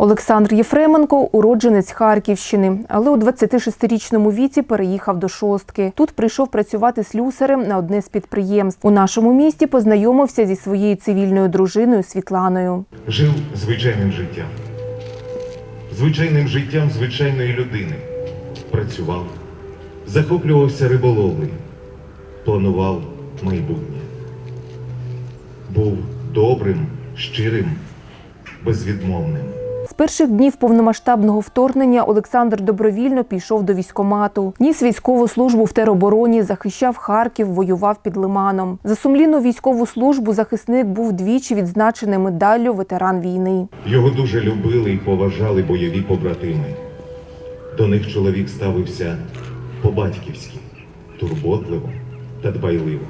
Олександр Єфременко уродженець Харківщини, але у 26-річному віці переїхав до шостки. Тут прийшов працювати слюсарем на одне з підприємств. У нашому місті познайомився зі своєю цивільною дружиною Світланою. жив звичайним життям. Звичайним життям звичайної людини. Працював, захоплювався риболовлею, планував майбутнє. Був добрим, щирим, безвідмовним. Перших днів повномасштабного вторгнення Олександр добровільно пішов до військомату. Ніс військову службу в теробороні, захищав Харків, воював під Лиманом. За сумлінну військову службу захисник був двічі відзначений медаллю ветеран війни. Його дуже любили і поважали бойові побратими. До них чоловік ставився по-батьківськи, турботливо та дбайливо.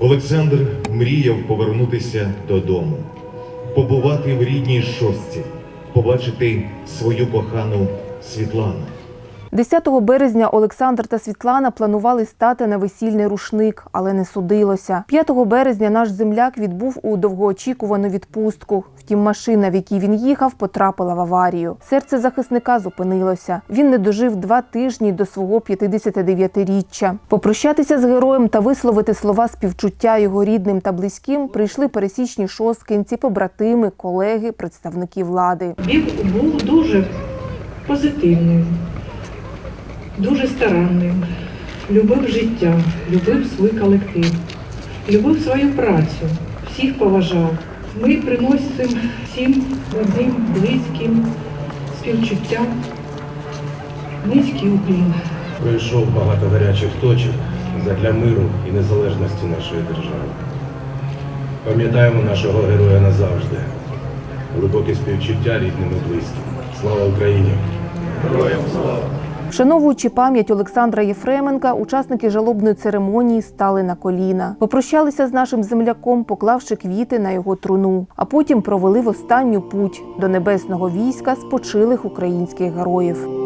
Олександр мріяв повернутися додому, побувати в рідній шості, побачити свою кохану Світлану. 10 березня Олександр та Світлана планували стати на весільний рушник, але не судилося. 5 березня наш земляк відбув у довгоочікувану відпустку. Втім, машина, в якій він їхав, потрапила в аварію. Серце захисника зупинилося. Він не дожив два тижні до свого 59-річчя. Попрощатися з героєм та висловити слова співчуття його рідним та близьким прийшли пересічні шосткинці, побратими, колеги, представники влади. Він був дуже позитивним, дуже старанним, любив життя, любив свій колектив, любив свою працю, всіх поважав. Ми приносимо всім родним, близьким співчуття, низький уклін. Пройшов багато гарячих точок задля миру і незалежності нашої держави. Пам'ятаємо нашого героя назавжди. Глибоке співчуття рідним і близьким. Слава Україні! Героям слава! Вшановуючи пам'ять Олександра Єфременка, учасники жалобної церемонії стали на коліна, попрощалися з нашим земляком, поклавши квіти на його труну, а потім провели в останню путь до небесного війська спочилих українських героїв.